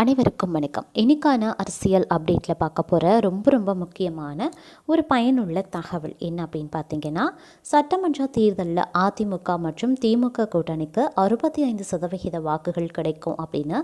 அனைவருக்கும் வணக்கம். இன்னைக்கான அரசியல் அப்டேட்டில் பார்க்க போகிற ரொம்ப ரொம்ப முக்கியமான ஒரு பயனுள்ள தகவல் என்ன அப்படின்னு பார்த்தீங்கன்னா சட்டமன்ற தேர்தலில் அதிமுக மற்றும் திமுக கூட்டணிக்கு அறுபத்தி ஐந்து சதவிகித வாக்குகள் கிடைக்கும் அப்படின்னு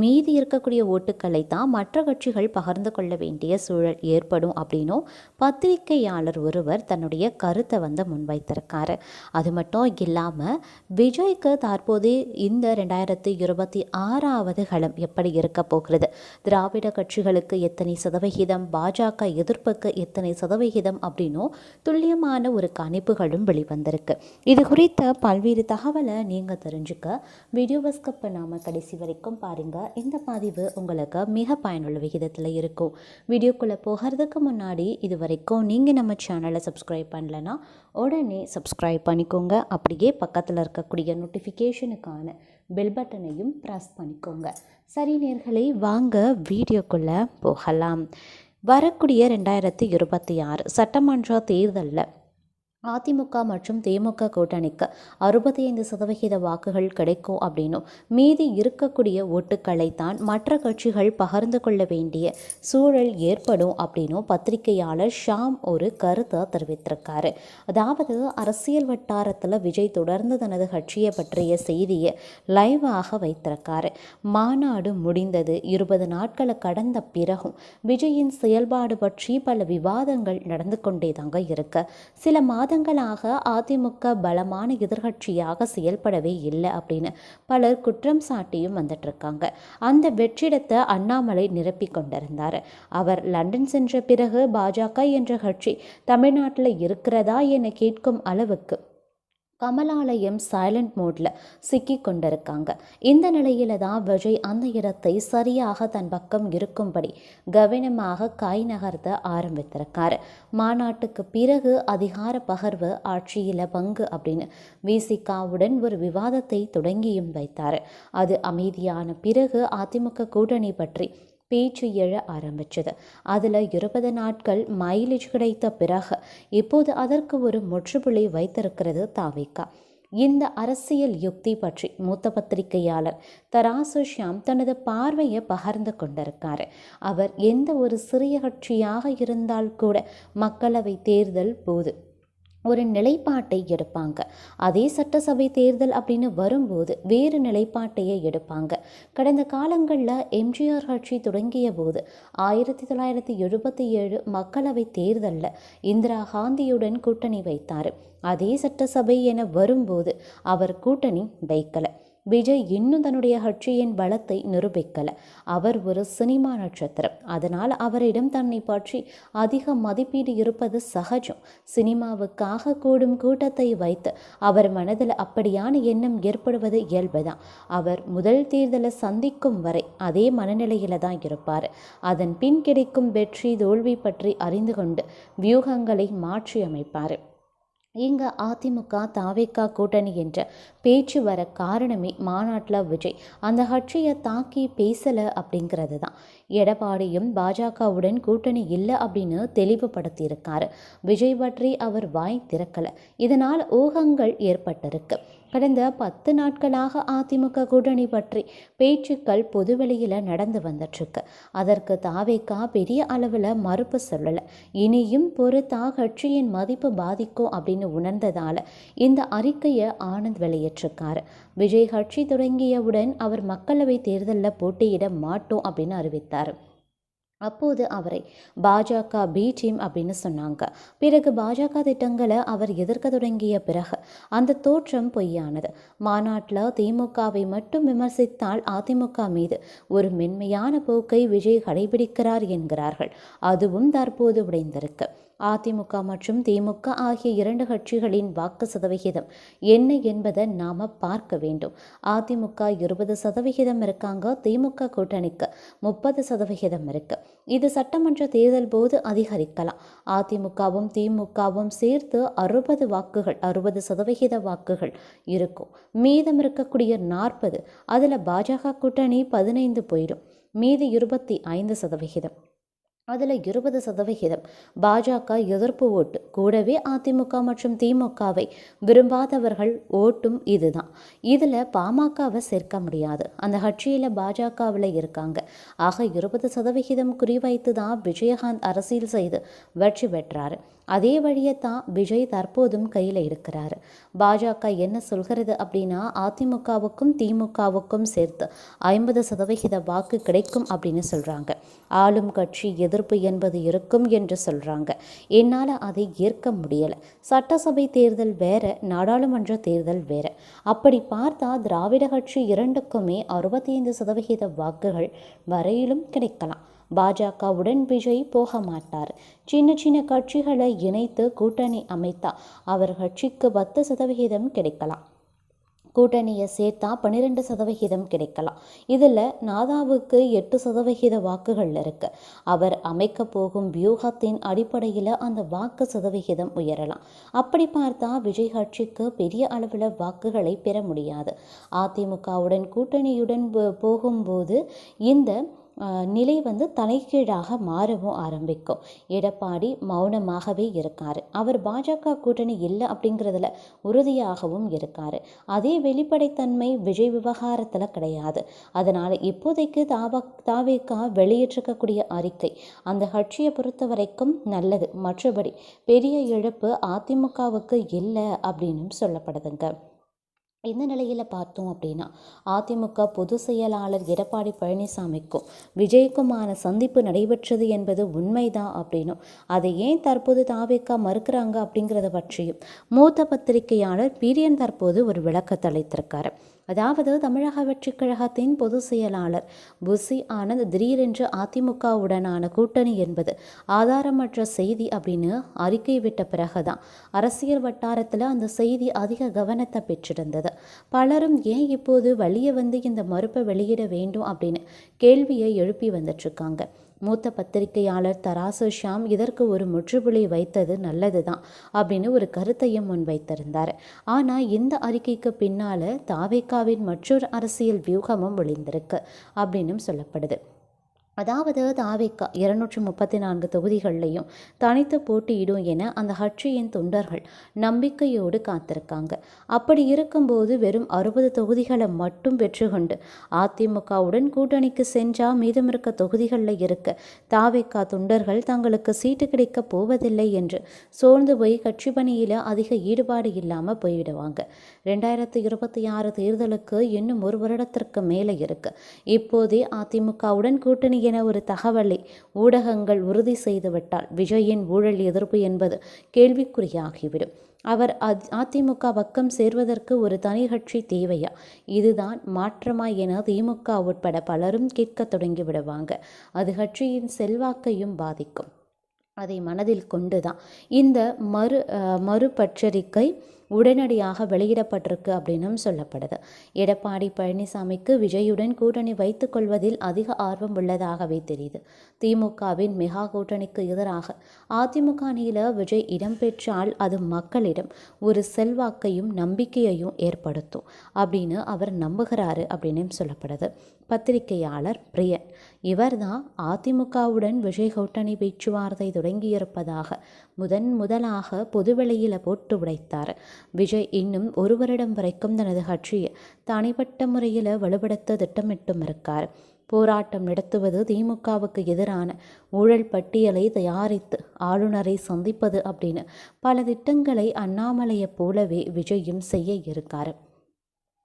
மீதி இருக்கக்கூடிய ஓட்டுக்களை தான் மற்ற கட்சிகள் பகிர்ந்து கொள்ள வேண்டிய சூழல் ஏற்படும் அப்படின்னும் பத்திரிகையாளர் ஒருவர் தன்னுடைய கருத்தை வந்து முன்வைத்திருக்காரு. அது மட்டும் இல்லாமல் விஜய்க்கு தற்போது இந்த ரெண்டாயிரத்தி இருபத்தி ஆறாவது களம் எப்படி இருக்கு? போகிறது. திராவிட கட்சிகளுக்கு எத்தனை சதவிகிதம் பாஜக எதிர்ப்புக்கு எத்தனை சதவிகிதம் அப்படின்னும் துல்லியமான ஒரு கணிப்புகளும் வெளிவந்திருக்கு. இது குறித்த பல்வேறு தகவலை நீங்கள் தெரிஞ்சுக்க வீடியோவை ஸ்கிப் பண்ணாமல் கடைசி வரைக்கும் பாருங்கள் இந்த பதிவு உங்களுக்கு மிக பயனுள்ள விகிதத்தில் இருக்கும். வீடியோக்குள்ளே போகிறதுக்கு முன்னாடி இது வரைக்கும் நீங்கள் நம்ம சேனலை சப்ஸ்கிரைப் பண்ணலன்னா உடனே சப்ஸ்கிரைப் பண்ணிக்கோங்க. அப்படியே பக்கத்தில் இருக்கக்கூடிய நோட்டிஃபிகேஷனுக்கான பெல் பட்டனையும் ப்ரெஸ் பண்ணிக்கோங்க. சரி நேர்களை வாங்க வீடியோக்குள்ளே போகலாம். வரக்கூடிய ரெண்டாயிரத்தி இருபத்தி ஆறு சட்டமன்ற தேர்தலில் அதிமுக மற்றும் திமுக கூட்டணிக்கு அறுபத்தி ஐந்து சதவிகித வாக்குகள் கிடைக்கும் அப்படின்னும் மீதி இருக்கக்கூடிய ஓட்டுக்களை தான் மற்ற கட்சிகள் பகிர்ந்து கொள்ள வேண்டிய சூழல் ஏற்படும் அப்படின்னும் பத்திரிகையாளர் ஷாம் ஒரு கருத்தை தெரிவித்திருக்காரு. அதாவது அரசியல் வட்டாரத்தில் விஜய் தொடர்ந்து தனது கட்சியை பற்றிய செய்தியை லைவாக வைத்திருக்காரு. மாநாடு முடிந்தது இருபது நாட்களை கடந்த பிறகும் விஜயின் செயல்பாடு பற்றி பல விவாதங்கள் நடந்து கொண்டே தாங்க இருக்கு. சில மாத மாதங்களாக அதிமுக பலமான எதிர்கட்சியாக செயல்படவே இல்லை அப்படின்னு பலர் குற்றம் சாட்டியும் வந்துட்டு இருக்காங்க அந்த வெற்றிடத்தை அண்ணாமலை நிரப்பி கொண்டிருந்தார். அவர் லண்டன் சென்ற பிறகு பாஜக என்ற கட்சி தமிழ்நாட்டில் இருக்கிறதா என கேட்கும் அளவுக்கு கமலாலயம் சைலண்ட் மோடில் சிக்கி கொண்டிருக்காங்க. இந்த நிலையில தான் விஜய் அந்த இடத்தை சரியாக தன் பக்கம் இருக்கும்படி கவனமாக கை நகர்த்த ஆரம்பித்திருக்காரு. மாநாட்டுக்கு பிறகு அதிகார பகர்வு ஆட்சியில் பங்கு அப்படின்னு விசிகாவுடன் ஒரு விவாதத்தை தொடங்கியும் வைத்தார். அது அமைதியான பிறகு அதிமுக கூட்டணி பற்றி பேச்சு எழ ஆரம்பிச்சது. அதில் இருபது நாட்கள் மைலேஜ் கிடைத்த பிறகு இப்போது அதற்கு ஒரு முற்றுப்புள்ளி வைத்திருக்கிறது தாவிக்கா. இந்த அரசியல் யுக்தி பற்றி மூத்த பத்திரிகையாளர் தராசு ஷியாம் தனது பார்வையை பகிர்ந்து கொண்டிருக்கார். அவர் எந்த ஒரு சிறிய கட்சியாக இருந்தால் கூட மக்களவை தேர்தல் போது ஒரு நிலைப்பாட்டை எடுப்பாங்க. அதே சட்டசபை தேர்தல் அப்படின்னு வரும்போது வேறு நிலைப்பாட்டையே எடுப்பாங்க. கடந்த காலங்களில் எம்ஜிஆர் கட்சி தொடங்கிய போது ஆயிரத்தி தொள்ளாயிரத்தி எழுபத்தி ஏழு மக்களவை தேர்தலில் இந்திரா காந்தியுடன் கூட்டணி வைத்தார். அதே சட்டசபை என வரும்போது அவர் கூட்டணி வைக்கலை. விஜய் இன்னும் தன்னுடைய கட்சியின் பலத்தை நிரூபிக்கல. அவர் ஒரு சினிமா நட்சத்திரம். அதனால் அவரிடம் தன்னை பற்றி அதிக மதிப்பீடு இருப்பது சகஜம். சினிமாவுக்காக கூடும் கூட்டத்தை வைத்து அவர் மனதில் அப்படியான எண்ணம் ஏற்படுவது இயல்புதான். அவர் முதல் தேர்தலை சந்திக்கும் வரை அதே மனநிலையில தான் இருப்பார். அதன் பின் கிடைக்கும் வெற்றி தோல்வி பற்றி அறிந்து கொண்டு வியூகங்களை மாற்றியமைப்பார். இங்கே அதிமுக தாவேக்கா கூட்டணி என்ற பேச்சு வர காரணமே மாநாட்டில் விஜய். அந்த கட்சியை தாக்கி பேசலை அப்படிங்கிறது தான் எடப்பாடியும் பாஜகவுடன் கூட்டணி இல்லை அப்படின்னு தெளிவுபடுத்தியிருக்காரு. விஜய் பற்றி அவர் வாய் திறக்கலை. இதனால் ஊகங்கள் ஏற்பட்டிருக்கு. கடந்த பத்து நாட்களாக அதிமுக கூட்டணி பற்றி பேச்சுக்கள் பொதுவெளியில் நடந்து வந்துட்டுருக்கு அதற்கு தாவேக்கா பெரிய அளவில் மறுப்பு சொல்லலை. இனியும் பொறுத்தா கட்சியின் மதிப்பு பாதிக்கும் அப்படின்னு உணர்ந்ததால் இந்த அறிக்கையை ஆனந்த் வெளியிட்டிருக்காரு விஜய் கட்சி தொடங்கியவுடன் அவர் மக்களவை தேர்தலில் போட்டியிட மாட்டோம் அப்படின்னு அறிவித்தார். அப்போது அவரை பாஜக பி டீம் அப்படின்னு சொன்னாங்க. பிறகு பாஜக திட்டங்களை அவர் எதிர்க்க தொடங்கிய பிறகு அந்த தோற்றம் பொய்யானது. மாநாட்டில் திமுகவை மட்டும் விமர்சித்தால் அதிமுக மீது ஒரு மென்மையான போக்கை விஜய் கடைபிடிக்கிறார் என்கிறார்கள். அதுவும் தற்போது உடைந்திருக்கு. அதிமுக மற்றும் திமுக ஆகிய இரண்டு கட்சிகளின் வாக்கு சதவிகிதம் என்ன என்பதை நாம பார்க்க வேண்டும். அதிமுக இருபது சதவிகிதம் இருக்காங்க திமுக கூட்டணிக்கு முப்பது சதவிகிதம் இருக்கு. இது சட்டமன்ற தேர்தல் போது அதிகரிக்கலாம். அதிமுகவும் திமுகவும் சேர்த்து அறுபது வாக்குகள் அறுபது சதவிகித வாக்குகள் இருக்கும். மீதம் இருக்கக்கூடிய நாற்பது அதில் பாஜக கூட்டணி பதினைந்து போயிடும். மீதி இருபத்தி ஐந்து சதவிகிதம். அதில் இருபது சதவிகிதம். பாஜக எதிர்ப்பு ஓட்டு. கூடவே அதிமுக மற்றும் திமுகவை விரும்பாதவர்கள் ஓட்டும் இதுதான். இதில் பாமகவை சேர்க்க முடியாது. அந்த கட்சியில் பாஜகவில் இருக்காங்க. ஆக இருபது சதவிகிதம் குறிவைத்து தான் விஜயகாந்த் அரசியல் செய்து வெற்றி பெற்றார். அதே வழியை தான் விஜய் தற்போதும் கையில் எடுக்கிறாரு பாஜக என்ன சொல்கிறது அப்படின்னா அதிமுகவுக்கும் திமுகவுக்கும் சேர்த்து ஐம்பது சதவிகித வாக்கு கிடைக்கும் அப்படின்னு சொல்கிறாங்க ஆளும் கட்சி எதிர்ப்பு என்பது இருக்கும் என்று சொல்கிறாங்க என்னால் அதை ஏற்க முடியலை. சட்டசபை தேர்தல் வேற நாடாளுமன்ற தேர்தல் வேற. அப்படி பார்த்தா திராவிட கட்சி இரண்டுக்குமே அறுபத்தைந்து சதவிகித வாக்குகள் வரையிலும் கிடைக்கலாம். பாஜகவுடன் விஜய் போக மாட்டார் சின்ன சின்ன கட்சிகளை இணைத்து கூட்டணி அமைத்தா அவர் கட்சிக்கு பத்து சதவிகிதம் கிடைக்கலாம். கூட்டணியை சேர்த்தா பன்னிரெண்டு சதவிகிதம் கிடைக்கலாம். இதில் நாதாவுக்கு எட்டு சதவிகித வாக்குகள் இருக்கு. அவர் அமைக்க போகும் வியூகத்தின் அடிப்படையில் அந்த வாக்கு சதவிகிதம் உயரலாம். அப்படி பார்த்தா விஜய் கட்சிக்கு பெரிய அளவில் வாக்குகளை பெற முடியாது. அதிமுகவுடன் கூட்டணியுடன் போகும்போது இந்த நிலை வந்து தலைகீழாக மாறவும் ஆரம்பிக்கும். எடப்பாடி மௌனமாகவே இருக்கார். அவர் பாஜக கூட்டணி இல்லை அப்படிங்கிறதுல உறுதியாகவும் இருக்கார். அதே வெளிப்படைத்தன்மை விஜய் விவகாரத்தில் கிடையாது. அதனால் இப்போதைக்கு தாவா தாவேக்கா வெளியிட்டிருக்கக்கூடிய அறிக்கை அந்த கட்சியை பொறுத்த வரைக்கும் நல்லது. மற்றபடி பெரிய இழப்பு அதிமுகவுக்கு இல்லை அப்படின்னு சொல்லப்படுதுங்க. இந்த நிலையில் பார்த்தோம் அப்படின்னா அதிமுக பொதுச் செயலாளர் எடப்பாடி பழனிசாமிக்கும் விஜய்க்குமான சந்திப்பு நடைபெற்றது என்பது உண்மைதான் அப்படின்னும் அதை ஏன் தற்போது தாவேக்கா மறுக்கிறாங்க அப்படிங்கிறத பற்றியும் மூத்த பத்திரிகையாளர் பீரியன் தற்போது ஒரு விளக்கத்தை அளித்திருக்காரு. அதாவது தமிழக வெற்றிக் கழகத்தின் பொதுச் செயலாளர் புசி ஆனந்த் திடீரென்று அதிமுகவுடனான கூட்டணி என்பது ஆதாரமற்ற செய்தி அப்படின்னு அறிக்கை விட்ட பிறகுதான். அரசியல் வட்டாரத்தில் அந்த செய்தி அதிக கவனத்தை பெற்றிருந்தது. பலரும் ஏன் இப்போது வழியை வந்து இந்த மறுப்பை வெளியிட வேண்டும் அப்படின்னு கேள்வியை எழுப்பி வந்துட்டுருக்காங்க மூத்த பத்திரிகையாளர் தராசு ஷாம் இதற்கு ஒரு முற்றுப்புள்ளி வைத்தது நல்லது தான் அப்படின்னு ஒரு கருத்தையும் முன்வைத்திருந்தார். ஆனால் இந்த அறிக்கைக்கு பின்னால் தாவேக்காவின் மற்றொரு அரசியல் வியூகமும் ஒளிந்திருக்கு அப்படின்னும் சொல்லப்படுது. அதாவது தாவேக்கா இருநூற்றி முப்பத்தி நான்கு தொகுதிகளிலையும் தனித்து போட்டியிடும் என அந்த கட்சியின் தொண்டர்கள் நம்பிக்கையோடு காத்திருக்காங்க. அப்படி இருக்கும்போது வெறும் அறுபது தொகுதிகளை மட்டும் வெற்றி கொண்டு அதிமுகவுடன் கூட்டணிக்கு சென்றால் மீதமிருக்க தொகுதிகளில் இருக்க தாவேக்கா தொண்டர்கள் தங்களுக்கு சீட்டு கிடைக்க போவதில்லை என்று சோர்ந்து போய் கட்சி பணியில் அதிக ஈடுபாடு இல்லாமல் போய்விடுவாங்க. ரெண்டாயிரத்தி இருபத்தி ஆறு தேர்தலுக்கு இன்னும் ஒரு வருடத்திற்கு மேலே இருக்கு. இப்போதே அதிமுகவுடன் கூட்டணி என ஒரு தகவலை ஊடகங்கள் உறுதி செய்துவிட்டால் விஜயின் ஊழல் எதிர்ப்பு என்பது கேள்விக்குறியாகிவிடும். அவர் அதிமுக பக்கம் சேர்வதற்கு ஒரு தனி கட்சி தேவையா? இதுதான் மாற்றமா என திமுக உட்பட பலரும் கேட்க தொடங்கி விடுவாங்க அது கட்சியின் செல்வாக்கையும் பாதிக்கும். அதை மனதில் கொண்டுதான். இந்த மறு மறுபற்றறிக்கை உடனடியாக வெளியிடப்பட்டிருக்கு அப்படின்னும் சொல்லப்படுது. எடப்பாடி பழனிசாமிக்கு விஜயுடன் கூட்டணி வைத்துக் கொள்வதில் அதிக ஆர்வம் உள்ளதாகவே தெரியுது. திமுகவின் மெகா கூட்டணிக்கு எதிராக அதிமுக அணியில் விஜய் இடம்பெற்றால் அது மக்களிடம் ஒரு செல்வாக்கையும் நம்பிக்கையையும் ஏற்படுத்தும் அப்படின்னு அவர் நம்புகிறாரு அப்படின்னு சொல்லப்படுது. பத்திரிகையாளர் பிரியன். இவர்தான் அதிமுகவுடன் விஜய் கூட்டணி பேச்சுவார்த்தை தொடங்கியிருப்பதாக முதன் முதலாக பொதுவெளியில் போட்டு உடைத்தார். விஜய் இன்னும் ஒரு வருடம் வரைக்கும் தனது கட்சியை தனிப்பட்ட முறையில் வலுப்படுத்த திட்டமிட்டும் இருக்கார். போராட்டம் நடத்துவது திமுகவுக்கு எதிரான ஊழல் பட்டியலை தயாரித்து ஆளுநரை சந்திப்பது அப்படின்னு பல திட்டங்களை அண்ணாமலையைப் போலவே விஜயும் செய்ய இருக்கார்.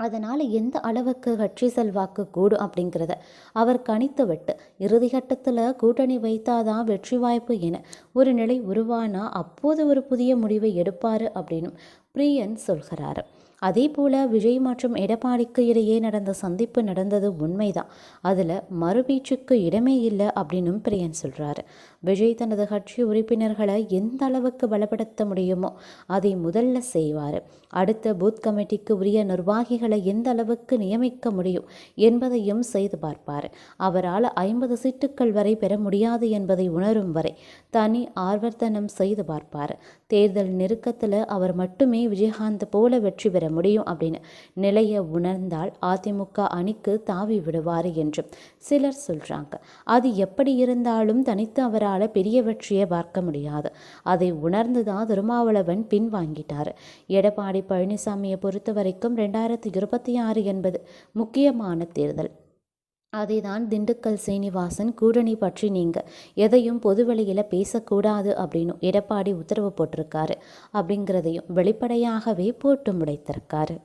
அதனால் எந்த அளவுக்கு கட்சி செல்வாக்கு கூடும் அப்படிங்கிறத அவர் கணித்து விட்டு இறுதிக்கட்டத்தில் கூட்டணி வைத்தாதான் வெற்றி வாய்ப்பு என ஒரு நிலை உருவானா அப்போது ஒரு புதிய முடிவை எடுப்பார் அப்படின்னும் பிரியன் சொல்கிறாரு. அதே போல் விஜய் மற்றும் எடப்பாடிக்கு இடையே நடந்த சந்திப்பு நடந்தது உண்மைதான். அதில் மறுபீச்சுக்கு இடமே இல்லை அப்படின்னும் பிரியன் சொல்கிறாரு விஜய் தனது கட்சி உறுப்பினர்களை எந்த அளவுக்கு பலப்படுத்த முடியுமோ அதை முதல்ல செய்வார். அடுத்த பூத் கமிட்டிக்கு உரிய நிர்வாகிகளை எந்த அளவுக்கு நியமிக்க முடியும் என்பதையும் செய்து பார்ப்பார். அவரால் ஐம்பது சீட்டுக்கள் வரை பெற முடியாது என்பதை உணரும் வரை தனி ஆர்வர்த்தனம் செய்து பார்ப்பார். தேர்தல் நெருக்கத்தில் அவர் மட்டுமே விஜயகாந்த் போல வெற்றி பெற முடியும் அப்படின்னு நிலையை உணர்ந்தால் அதிமுக அணிக்கு தாவி விடுவார் என்றும் சிலர் சொல்கிறாங்க அது எப்படி இருந்தாலும் தனித்து அவரால் பெரிய வெற்றியை பார்க்க முடியாது. அதை உணர்ந்து தான் திருமாவளவன் பின்வாங்கிட்டார் எடப்பாடி பழனிசாமியை பொறுத்த வரைக்கும் ரெண்டாயிரத்தி இருபத்தி ஆறு என்பது முக்கியமான தேர்தல். அதேதான் திண்டுக்கல் சீனிவாசன் கூட்டணி பற்றி நீங்கள் எதையும் பொதுவெளியில் பேசக்கூடாது அப்படின்னு எடப்பாடி உத்தரவு போட்டிருக்காரு. அப்படிங்கிறதையும் வெளிப்படையாகவே போட்டு முடைத்திருக்காரு.